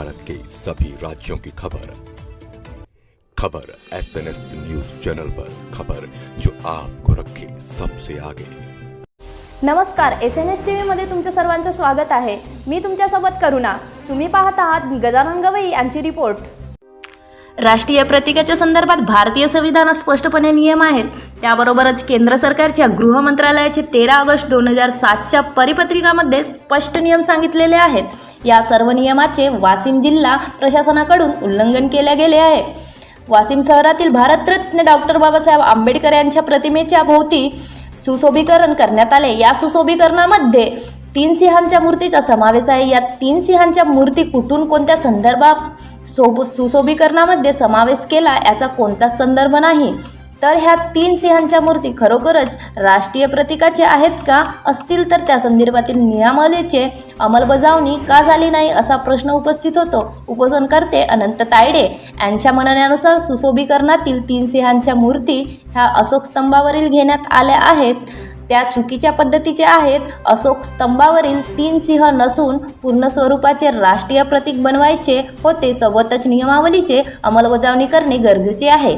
भारत के सभी राज्यों की खबर। खबर S N S news channel पर खबर जो आपको रखे सबसे आगे। नमस्कार एस एन एस टी व्हीमध्ये तुमच्या सर्वांचं स्वागत आहे. मी तुमच्यासोबत करुणा. तुम्ही पाहत आहात गजानन गवई यांची रिपोर्ट. राष्ट्रीय प्रतीकाच्या संदर्भात भारतीय संविधानात स्पष्टपणे नियम आहेत. त्याबरोबरच केंद्र सरकारच्या गृह मंत्रालयाचे तेरा ऑगस्ट दोन हजार सातच्या परिपत्रिकामध्ये स्पष्ट नियम सांगितलेले आहेत. या सर्व नियमाचे वाशिम जिल्हा प्रशासनाकडून उल्लंघन केले गेले आहे. वाशिम शहरातील भारतरत्न डॉक्टर बाबासाहेब आंबेडकर यांच्या प्रतिमेच्या भोवती सुशोभीकरण करण्यात आले. या सुशोभीकरणामध्ये तीन सिंहांच्या मूर्तीचा समावेश आहे. या तीन सिंहांच्या मूर्ती कुठून कोणत्या संदर्भात सोब सुशोभीकरणामध्ये समावेश केला याचा कोणताच संदर्भ नाही? तर ह्या तीन सिंहांच्या मूर्ती खरोखरच राष्ट्रीय प्रतीकाचे आहेत का? असतील तर त्या संदर्भातील नियमावलीचे अंमलबजावणी का झाली नाही असा प्रश्न उपस्थित होतो. उपोषणकर्ते अनंत तायडे यांच्या म्हणण्यानुसार सुशोभीकरणातील तीन सिंहांच्या मूर्ती ह्या अशोक स्तंभावरील घेण्यात आल्या आहेत. त्या चुकीच्या पद्धतीचे आहेत अशोक स्तंभावरील तीन सिंह नसून पूर्ण स्वरूपाचे राष्ट्रीय प्रतीक बनवायचे होते. सोबतच नियमावलीचे अंमलबजावणी करणे गरजेचे आहे.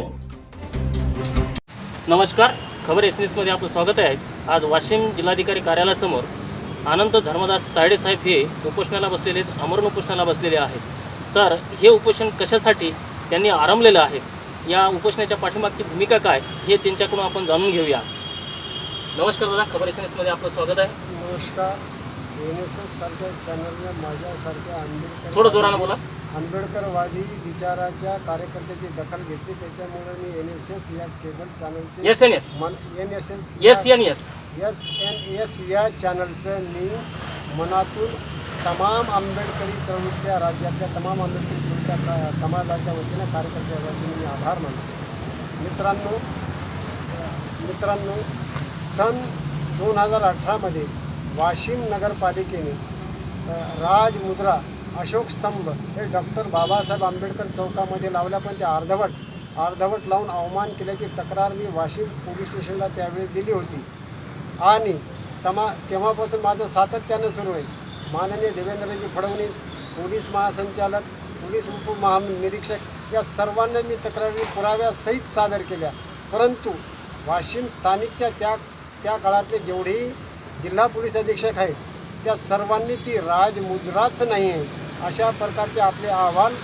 नमस्कार. खबर एस न्यूजमध्ये आपलं स्वागत आहे. आज वाशिम जिल्हाधिकारी कार्यालयासमोर आनंद धर्मदास तायडे साहेब हे उपोषणाला बसलेले आहेत. अमरण उपोषणाला बसलेले आहेत. तर हे उपोषण कशासाठी त्यांनी आरंभलेलं आहे? या उपोषणाच्या पाठीमागची भूमिका काय? हे त्यांच्याकडून आपण जाणून घेऊया. नमस्कार दादा खबर एस एन न्यूजमध्ये आपलं स्वागत आहे. नमस्कार. एन एस एस सारख्या चॅनलने माझ्यासारख्या आंबेडकर थोडं जोरानं बोला. आंबेडकरवादी विचाराच्या कार्यकर्त्याची दखल घेतली. त्याच्यामुळे मी एन एस एस या cable चॅनलचे S N S N S S S N S. S N S या चॅनलचं मी मनातून तमाम आंबेडकरी चळवळीतल्या राज्यातल्या तमाम आंबेडकरी चळवळीतल्या समाजाच्या वतीनं कार्यकर्त्या वतीने मी आभार मानतो. मित्रांनो मित्रांनो सन दोन हजार अठरामध्ये वाशिम नगरपालिकेने राजमुद्रा अशोक स्तंभ हे डॉक्टर बाबासाहेब आंबेडकर चौकामध्ये लावल्या पण ते अर्धवट अर्धवट लावून अवमान केल्याची तक्रार मी वाशिम पोलीस स्टेशनला त्यावेळी दिली होती. आणि तमा तेव्हापासून माझं सातत्यानं सुरू आहे. माननीय देवेंद्रजी फडणवीस पोलीस महासंचालक पोलीस उपमहानिरीक्षक या सर्वांना मी तक्रारी पुराव्यासहित सादर केल्या. परंतु वाशिम स्थानिकच्या त्या त्या काळातले जेवढेही जिल्हा पोलीस अधीक्षक आहेत त्या सर्वांनी ती राजमुद्राच नाही आहे अशा प्रकारचे आपले अहवाल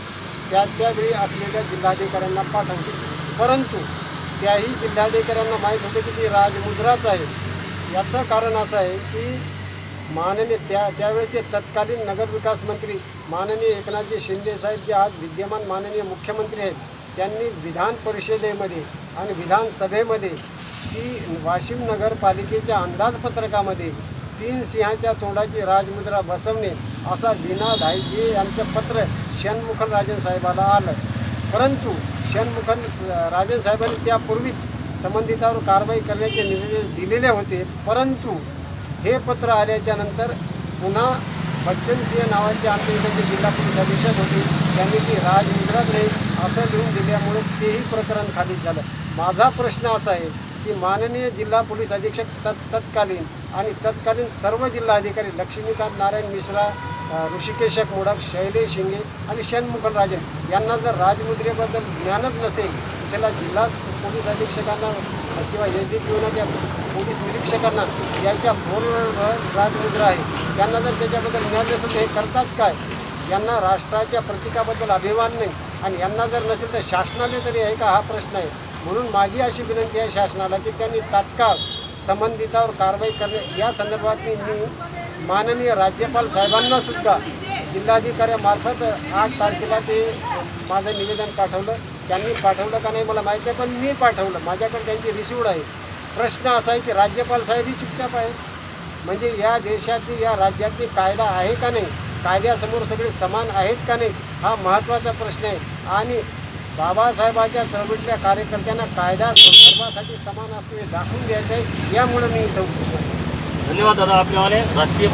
त्या त्यावेळी असलेल्या जिल्हाधिकाऱ्यांना पाठवले परंतु त्याही जिल्हाधिकाऱ्यांना माहीत होते की ती राजमुद्राच आहे. याचं कारण असं आहे की माननीय त्या त्यावेळेचे तत्कालीन नगरविकास मंत्री माननीय एकनाथजी शिंदे साहेब जे आज विद्यमान माननीय मुख्यमंत्री आहेत त्यांनी विधान परिषदेमध्ये आणि विधानसभेमध्ये की वाशिम नगरपालिकेच्या अंदाजपत्रकामध्ये तीन सिंहाच्या तोंडाची राजमुद्रा बसवणे असा विना धायजे यांचं पत्र षण्मुखन राजन साहेबाला आलं. परंतु षण्मुखन राजन साहेबांनी त्यापूर्वीच संबंधितावर कारवाई करण्याचे निर्देश दिलेले होते. परंतु हे पत्र आल्याच्यानंतर पुन्हा बच्चनसिंह नावाचे आमच्या इकडचे जिल्हा पोलीस अधीक्षक होते. त्यांनी ती राजमुद्राच नाही असं लिहून दिल्यामुळे तेही प्रकरण खाली झालं. माझा प्रश्न असा आहे की माननीय जिल्हा पोलीस अधीक्षक तत् तत्कालीन आणि तत्कालीन सर्व जिल्हाधिकारी लक्ष्मीकांत नारायण मिश्रा ऋषिकेश ऋषिकेशक मोडक शैलेश शिंगे आणि षण्मुखन राजन यांना जर राजमुद्रेबद्दल ज्ञानच नसेल त्याला जिल्हा पोलीस अधीक्षकांना किंवा एस डी पीओना त्या पोलीस निरीक्षकांना याच्या पूर्ण राजमुद्रा आहे. त्यांना जर त्याच्याबद्दल ज्ञान नसेल तर हे करतात काय? यांना राष्ट्राच्या प्रतीकाबद्दल अभिमान नाही आणि यांना जर नसेल तर शासनाने तरी आहे का? हा प्रश्न आहे. म्हणून माझी अशी विनंती आहे शासनाला की त्यांनी तात्काळ संबंधितावर कारवाई करणे. या संदर्भात मी मी माननीय राज्यपाल साहेबांना सुद्धा जिल्हाधिकाऱ्यामार्फत आठ तारखेला ते माझं निवेदन पाठवलं. त्यांनी पाठवलं का नाही मला माहिती आहे पण मी पाठवलं. माझ्याकडे त्यांची रिसिवड आहे. प्रश्न असा आहे की राज्यपाल साहेबही चुपचाप आहे. म्हणजे या देशातली या राज्यातली कायदा आहे का नाही? कायद्यासमोर सगळे समान आहेत का नाही? हा महत्त्वाचा प्रश्न आहे. आणि बाबासाहेबाच्या चळवळीतल्या कार्यकर्त्यांना कायदा संदर्भासाठी समान असतो हे दाखवून द्यायचं आहे यामुळे मी इथं धन्यवाद दादा आपल्यावाले राष्ट्रीय